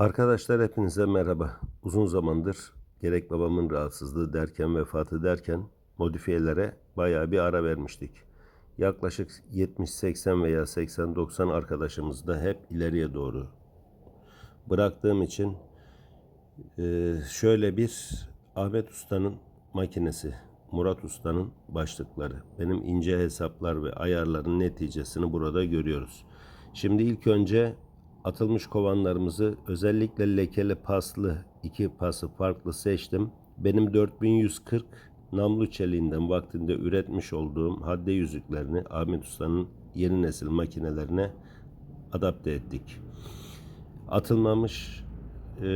Arkadaşlar hepinize merhaba. Uzun zamandır gerek babamın rahatsızlığı derken vefatı derken modifiyelere bayağı bir ara vermiştik. Yaklaşık 70-80 veya 80-90 arkadaşımız da hep ileriye doğru bıraktığım için e, şöyle bir Ahmet Usta'nın makinesi, Murat Usta'nın başlıkları, benim ince hesaplar ve ayarların neticesini burada görüyoruz. Şimdi ilk önce atılmış kovanlarımızı özellikle lekeli paslı iki pası farklı seçtim. Benim 4140 namlu çeliğinden vaktinde üretmiş olduğum hadde yüzüklerini Ahmet Usta'nın yeni nesil makinelerine adapte ettik atılmamış e,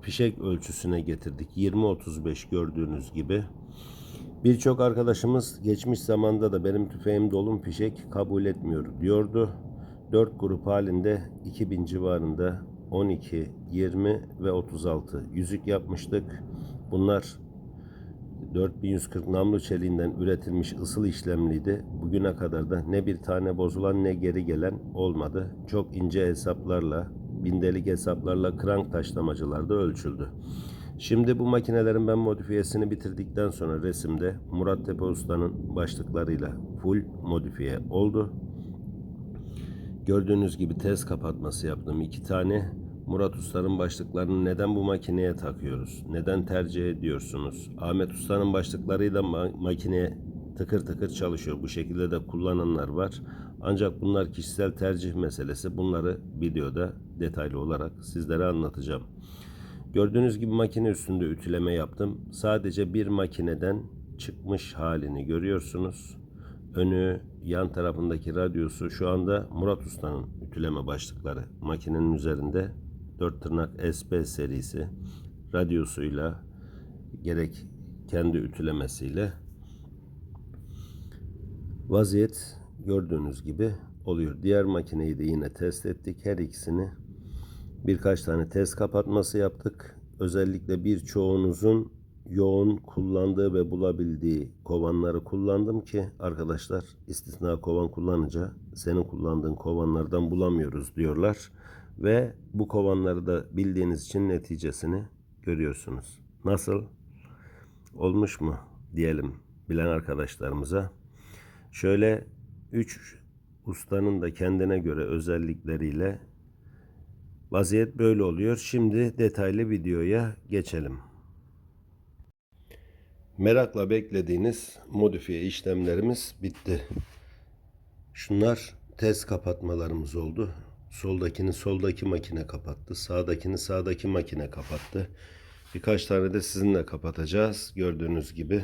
fişek ölçüsüne getirdik. 20-35 gördüğünüz gibi. Birçok arkadaşımız geçmiş zamanda da benim tüfeğim dolum fişek kabul etmiyor diyordu. 4 grup halinde 2000 civarında 12, 20 ve 36 yüzük yapmıştık. Bunlar 4140 namlu çeliğinden üretilmiş ısıl işlemliydi. Bugüne kadar da ne bir tane bozulan ne geri gelen olmadı. Çok ince hesaplarla, bindelik hesaplarla krank taşlamacılarda ölçüldü. Şimdi bu makinelerin ben modifiyesini bitirdikten sonra resimde Murat Tepe Usta'nın başlıklarıyla full modifiye oldu. Gördüğünüz gibi tez kapatması yaptım iki tane. Murat Usta'nın başlıklarını neden bu makineye takıyoruz? Neden tercih ediyorsunuz? Ahmet Usta'nın başlıklarıyla ma- makineye tıkır tıkır çalışıyor. Bu şekilde de kullananlar var. Ancak bunlar kişisel tercih meselesi. Bunları videoda detaylı olarak sizlere anlatacağım. Gördüğünüz gibi makine üstünde ütüleme yaptım. Sadece bir makineden çıkmış halini görüyorsunuz. Önü, yan tarafındaki radyosu şu anda Murat Usta'nın ütüleme başlıkları. Makinenin üzerinde 4 tırnak SP serisi radyosuyla gerek kendi ütülemesiyle vaziyet gördüğünüz gibi oluyor. Diğer makineyi de yine test ettik. Her ikisini birkaç tane test kapatması yaptık. Özellikle birçoğunuzun yoğun kullandığı ve bulabildiği kovanları kullandım ki arkadaşlar istisna kovan kullanınca senin kullandığın kovanlardan bulamıyoruz diyorlar. Ve bu kovanları da bildiğiniz için neticesini görüyorsunuz. Nasıl? Olmuş mu diyelim bilen arkadaşlarımıza. Şöyle 3 ustanın da kendine göre özellikleriyle vaziyet böyle oluyor. Şimdi detaylı videoya geçelim. Merakla beklediğiniz modifiye işlemlerimiz bitti. Şunlar test kapatmalarımız oldu. Soldakini soldaki makine kapattı. Sağdakini sağdaki makine kapattı. Birkaç tane de sizinle kapatacağız. Gördüğünüz gibi.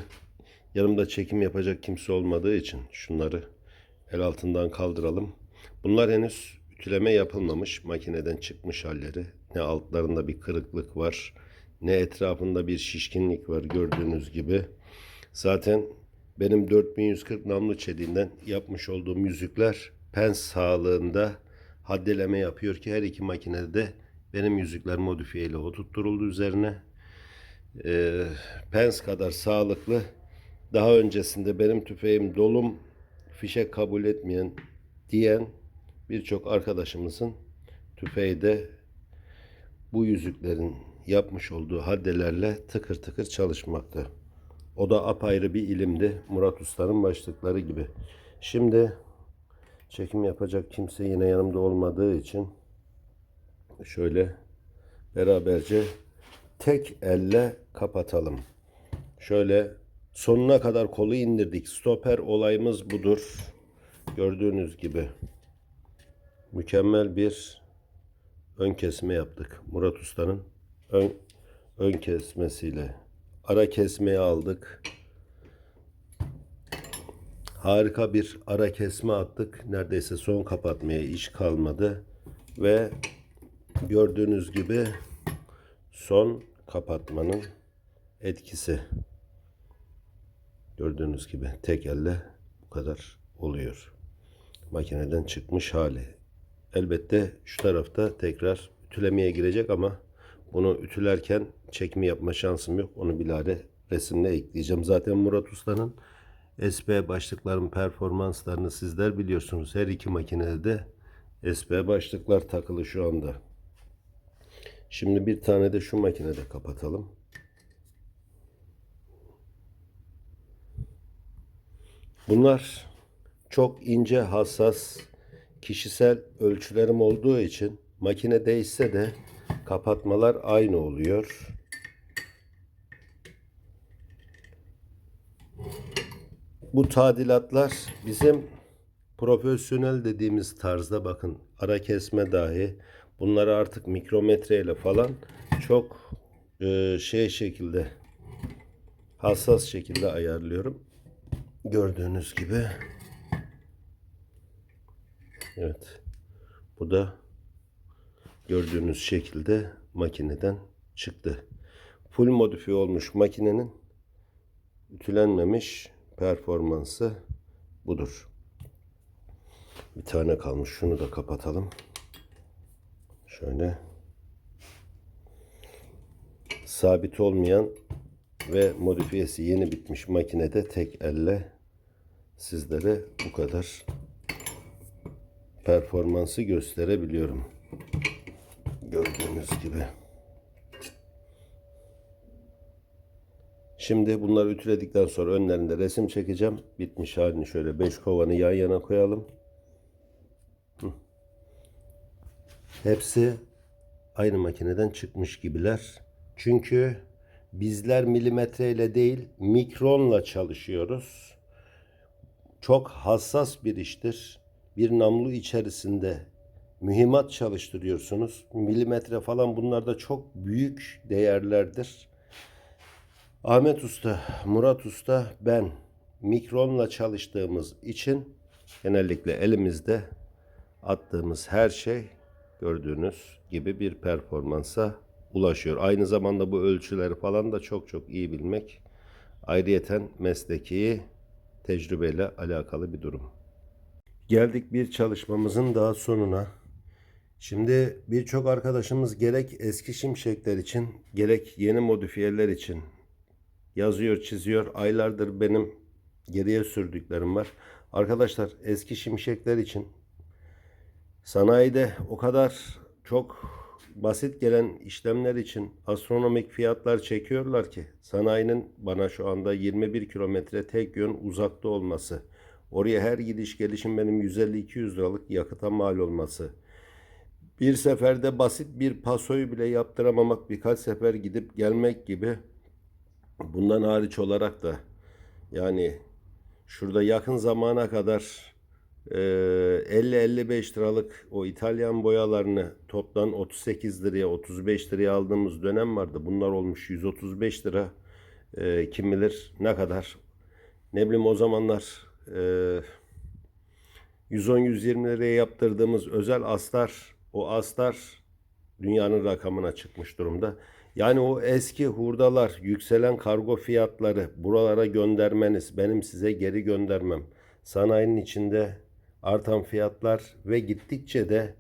Yanımda çekim yapacak kimse olmadığı için şunları el altından kaldıralım. Bunlar henüz ütüleme yapılmamış. Makineden çıkmış halleri. Ne altlarında bir kırıklık var. Ne etrafında bir şişkinlik var gördüğünüz gibi. Zaten benim 4140 namlu çeliğinden yapmış olduğum yüzükler pens sağlığında haddeleme yapıyor ki her iki makinede de benim yüzükler modifiye ile oturtturuldu üzerine. Ee, pens kadar sağlıklı. Daha öncesinde benim tüfeğim dolum fişek kabul etmeyen diyen birçok arkadaşımızın tüfeği de bu yüzüklerin yapmış olduğu haddelerle tıkır tıkır çalışmakta. O da apayrı bir ilimdi. Murat Usta'nın başlıkları gibi. Şimdi çekim yapacak kimse yine yanımda olmadığı için şöyle beraberce tek elle kapatalım. Şöyle sonuna kadar kolu indirdik. Stoper olayımız budur. Gördüğünüz gibi mükemmel bir ön kesme yaptık. Murat Usta'nın ön, ön kesmesiyle ara kesmeyi aldık. Harika bir ara kesme attık. Neredeyse son kapatmaya iş kalmadı. Ve gördüğünüz gibi son kapatmanın etkisi. Gördüğünüz gibi tek elle bu kadar oluyor. Makineden çıkmış hali. Elbette şu tarafta tekrar ütülemeye girecek ama bunu ütülerken çekimi yapma şansım yok. Onu bilare resimle ekleyeceğim. Zaten Murat Usta'nın SP başlıkların performanslarını sizler biliyorsunuz. Her iki makinede de SP başlıklar takılı şu anda. Şimdi bir tane de şu makinede kapatalım. Bunlar çok ince, hassas, kişisel ölçülerim olduğu için makine değişse de kapatmalar aynı oluyor. Bu tadilatlar bizim profesyonel dediğimiz tarzda bakın ara kesme dahi bunları artık mikrometreyle falan çok e, şey şekilde hassas şekilde ayarlıyorum. Gördüğünüz gibi. Evet. Bu da gördüğünüz şekilde makineden çıktı. Full modifiye olmuş makinenin ütülenmemiş performansı budur. Bir tane kalmış. Şunu da kapatalım. Şöyle. Sabit olmayan ve modifiyesi yeni bitmiş makinede tek elle sizlere bu kadar performansı gösterebiliyorum. Gördüğünüz gibi. Şimdi bunları ütüledikten sonra önlerinde resim çekeceğim. Bitmiş halini şöyle 5 kovanı yan yana koyalım. Hepsi aynı makineden çıkmış gibiler. Çünkü bizler milimetreyle değil mikronla çalışıyoruz. Çok hassas bir iştir. Bir namlu içerisinde mühimmat çalıştırıyorsunuz. Milimetre falan bunlarda çok büyük değerlerdir. Ahmet Usta, Murat Usta, ben mikronla çalıştığımız için genellikle elimizde attığımız her şey gördüğünüz gibi bir performansa ulaşıyor. Aynı zamanda bu ölçüleri falan da çok çok iyi bilmek ayrıyeten mesleki tecrübeyle alakalı bir durum. Geldik bir çalışmamızın daha sonuna. Şimdi birçok arkadaşımız gerek eski şimşekler için gerek yeni modifiyeler için yazıyor, çiziyor. Aylardır benim geriye sürdüklerim var. Arkadaşlar eski şimşekler için sanayide o kadar çok basit gelen işlemler için astronomik fiyatlar çekiyorlar ki sanayinin bana şu anda 21 kilometre tek yön uzakta olması, oraya her gidiş gelişim benim 150-200 liralık yakıta mal olması, bir seferde basit bir pasoyu bile yaptıramamak, birkaç sefer gidip gelmek gibi Bundan hariç olarak da yani şurada yakın zamana kadar e, 50-55 liralık o İtalyan boyalarını toptan 38 liraya 35 liraya aldığımız dönem vardı. Bunlar olmuş 135 lira. E, kim bilir ne kadar. Ne bileyim o zamanlar e, 110-120 liraya yaptırdığımız özel astar o astar dünyanın rakamına çıkmış durumda. Yani o eski hurdalar, yükselen kargo fiyatları buralara göndermeniz, benim size geri göndermem. Sanayinin içinde artan fiyatlar ve gittikçe de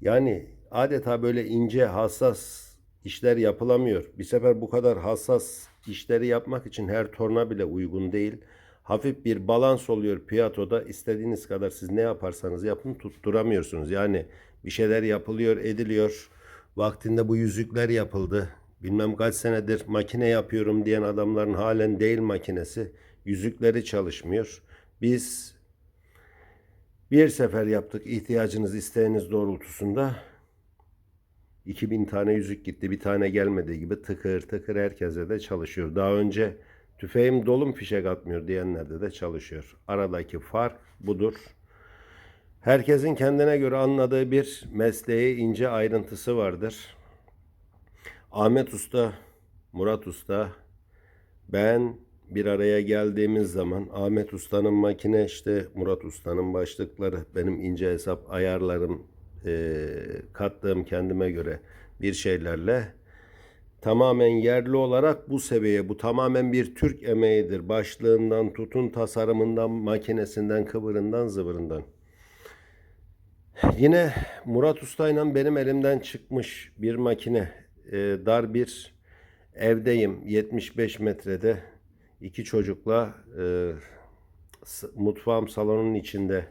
yani adeta böyle ince, hassas işler yapılamıyor. Bir sefer bu kadar hassas işleri yapmak için her torna bile uygun değil. Hafif bir balans oluyor piyatoda. İstediğiniz kadar siz ne yaparsanız yapın tutturamıyorsunuz. Yani bir şeyler yapılıyor, ediliyor. Vaktinde bu yüzükler yapıldı bilmem kaç senedir makine yapıyorum diyen adamların halen değil makinesi. Yüzükleri çalışmıyor. Biz bir sefer yaptık ihtiyacınız isteğiniz doğrultusunda. 2000 tane yüzük gitti bir tane gelmedi gibi tıkır tıkır herkese de çalışıyor. Daha önce tüfeğim dolum fişek atmıyor diyenlerde de çalışıyor. Aradaki fark budur. Herkesin kendine göre anladığı bir mesleği ince ayrıntısı vardır. Ahmet Usta, Murat Usta, ben bir araya geldiğimiz zaman Ahmet Usta'nın makine işte Murat Usta'nın başlıkları benim ince hesap ayarlarım e, kattığım kendime göre bir şeylerle tamamen yerli olarak bu seviyeye bu tamamen bir Türk emeğidir. Başlığından tutun tasarımından makinesinden kıvırından zıvırından. Yine Murat Usta ile benim elimden çıkmış bir makine e, dar bir evdeyim. 75 metrede iki çocukla e, mutfağım salonun içinde.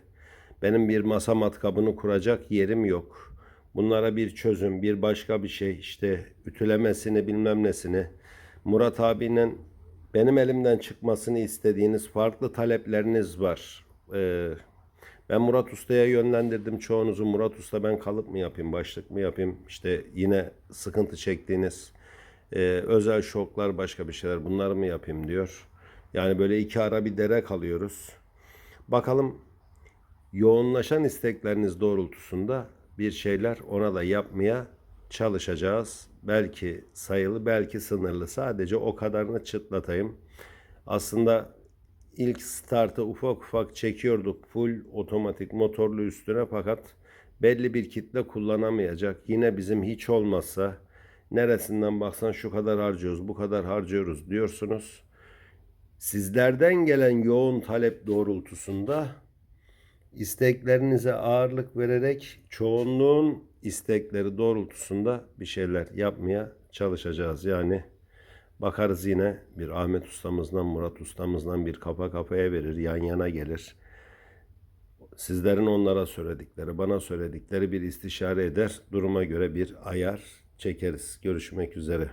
Benim bir masa matkabını kuracak yerim yok. Bunlara bir çözüm, bir başka bir şey işte ütülemesini bilmem nesini Murat abinin benim elimden çıkmasını istediğiniz farklı talepleriniz var. Ee, ben Murat Usta'ya yönlendirdim çoğunuzu. Murat Usta ben kalıp mı yapayım, başlık mı yapayım? İşte yine sıkıntı çektiğiniz e, özel şoklar, başka bir şeyler bunları mı yapayım diyor. Yani böyle iki ara bir dere kalıyoruz. Bakalım yoğunlaşan istekleriniz doğrultusunda bir şeyler ona da yapmaya çalışacağız. Belki sayılı, belki sınırlı. Sadece o kadarını çıtlatayım. Aslında ilk startı ufak ufak çekiyorduk full otomatik motorlu üstüne fakat belli bir kitle kullanamayacak. Yine bizim hiç olmazsa neresinden baksan şu kadar harcıyoruz, bu kadar harcıyoruz diyorsunuz. Sizlerden gelen yoğun talep doğrultusunda isteklerinize ağırlık vererek çoğunluğun istekleri doğrultusunda bir şeyler yapmaya çalışacağız. Yani bakarız yine bir Ahmet ustamızdan, Murat ustamızdan bir kafa kafaya verir, yan yana gelir. Sizlerin onlara söyledikleri, bana söyledikleri bir istişare eder. Duruma göre bir ayar çekeriz. Görüşmek üzere.